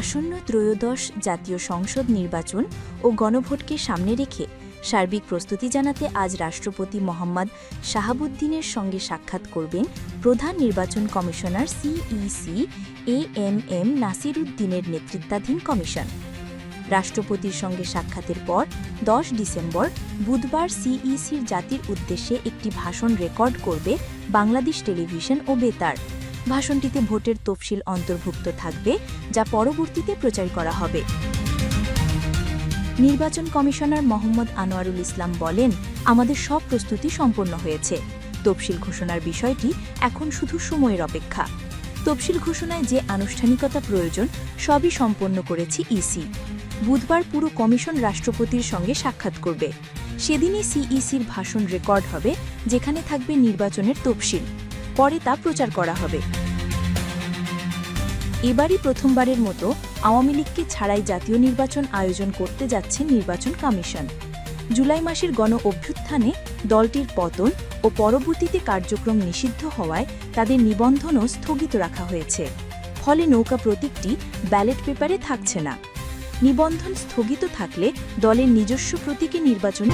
আসন্ন ত্রয়োদশ জাতীয় সংসদ নির্বাচন ও গণভোটকে সামনে রেখে সার্বিক প্রস্তুতি জানাতে আজ রাষ্ট্রপতি মোহাম্মদ শাহাবুদ্দিনের সঙ্গে সাক্ষাৎ করবেন প্রধান নির্বাচন commissioner CEC A M M নাসিরুদ্দিনের নেতৃত্বাধীন কমিশন। রাষ্ট্রপতির সঙ্গে সাক্ষাতের পর দশ ডিসেম্বর বুধবার সিইসির জাতির উদ্দেশ্যে একটি ভাষণ রেকর্ড করবে বাংলাদেশ টেলিভিশন ও বেতার। ভাষণটিতে ভোটের তফসিল অন্তর্ভুক্ত থাকবে, যা পরবর্তীতে প্রচার করা হবে। নির্বাচন কমিশনার মোহাম্মদ আনোয়ারুল ইসলাম বলেন, আমাদের সব প্রস্তুতি সম্পন্ন হয়েছে। তফসিল ঘোষণার বিষয়টি এখন শুধু সময়ের অপেক্ষা। তফসিল ঘোষণায় যে আনুষ্ঠানিকতা প্রয়োজন, সবই সম্পন্ন করেছি ইসি। বুধবার পুরো কমিশন রাষ্ট্রপতির সঙ্গে সাক্ষাৎ করবে। সেদিনই সিইসির ভাষণ রেকর্ড হবে, যেখানে থাকবে নির্বাচনের তফসিল। পরে তা প্রচার করা হবে। এবারই প্রথমবারের মতো আওয়ামী লীগকে ছাড়াই জাতীয় নির্বাচন আয়োজন করতে যাচ্ছে নির্বাচন কমিশন। জুলাই মাসের গণ অভ্যুত্থানে দলটির পতন ও পরবর্তীতে কার্যক্রম নিষিদ্ধ হওয়ায় তাদের নিবন্ধনও স্থগিত রাখা হয়েছে। ফলে নৌকা প্রতীকটি ব্যালট পেপারে থাকছে না। নিবন্ধন স্থগিত থাকলে দলের নিজস্ব প্রতীকে নির্বাচন